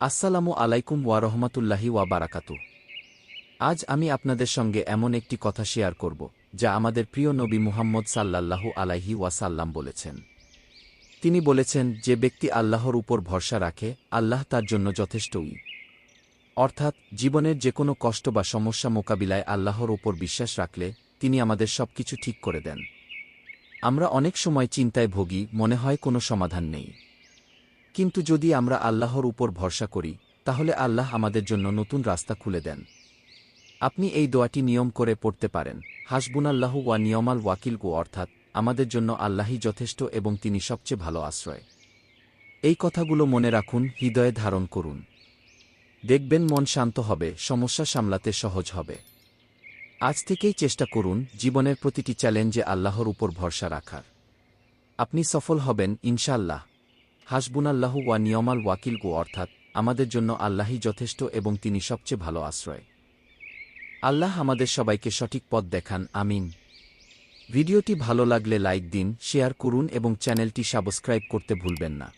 আসসালামু আলাইকুম ওয়া রহমতুল্লাহি ওয়া বারাকাতু। আজ আমি আপনাদের সঙ্গে এমন একটি কথা শেয়ার করব, যা আমাদের প্রিয় নবী মুহাম্মদ সাল্লাল্লাহু আলাইহি ওয়াসাল্লাম বলেছেন। তিনি বলেছেন, যে ব্যক্তি আল্লাহর উপর ভরসা রাখে, আল্লাহ তার জন্য যথেষ্টই। অর্থাৎ, জীবনের যে কোনো কষ্ট বা সমস্যা মোকাবিলায় আল্লাহর উপর বিশ্বাস রাখলে, তিনি আমাদের সবকিছু ঠিক করে দেন। আমরা অনেক সময় চিন্তায় ভোগী, মনে হয় কোনো সমাধান নেই। কিন্তু যদি আমরা আল্লাহর উপর ভরসা করি, তাহলে আল্লাহ আমাদের জন্য নতুন রাস্তা খুলে দেন। আপনি এই দোয়াটি নিয়ম করে পড়তে পারেন, হাসবুনাল্লাহু ওয়া নিয়মাল ওয়াকিল কু, অর্থাৎ আমাদের জন্য আল্লাহই যথেষ্ট এবং তিনি সবচেয়ে ভালো আশ্রয়। এই কথাগুলো মনে রাখুন, হৃদয়ে ধারণ করুন। দেখবেন মন শান্ত হবে, সমস্যা সামলাতে সহজ হবে। আজ থেকেই চেষ্টা করুন, জীবনের প্রতিটি চ্যালেঞ্জে আল্লাহর উপর ভরসা রাখার। আপনি সফল হবেন ইনশাল্লাহ হাসবুনাল্লাহু ওয়া নিয়মাল ওয়াকিল গু অর্থাৎ, আমাদের জন্য আল্লাহই যথেষ্ট এবং তিনি সবচেয়ে ভালো আশ্রয়। আল্লাহ আমাদের সবাইকে সঠিক পথ দেখান, আমিন। ভিডিওটি ভালো লাগলে লাইক দিন, শেয়ার করুন এবং চ্যানেলটি সাবস্ক্রাইব করতে ভুলবেন না।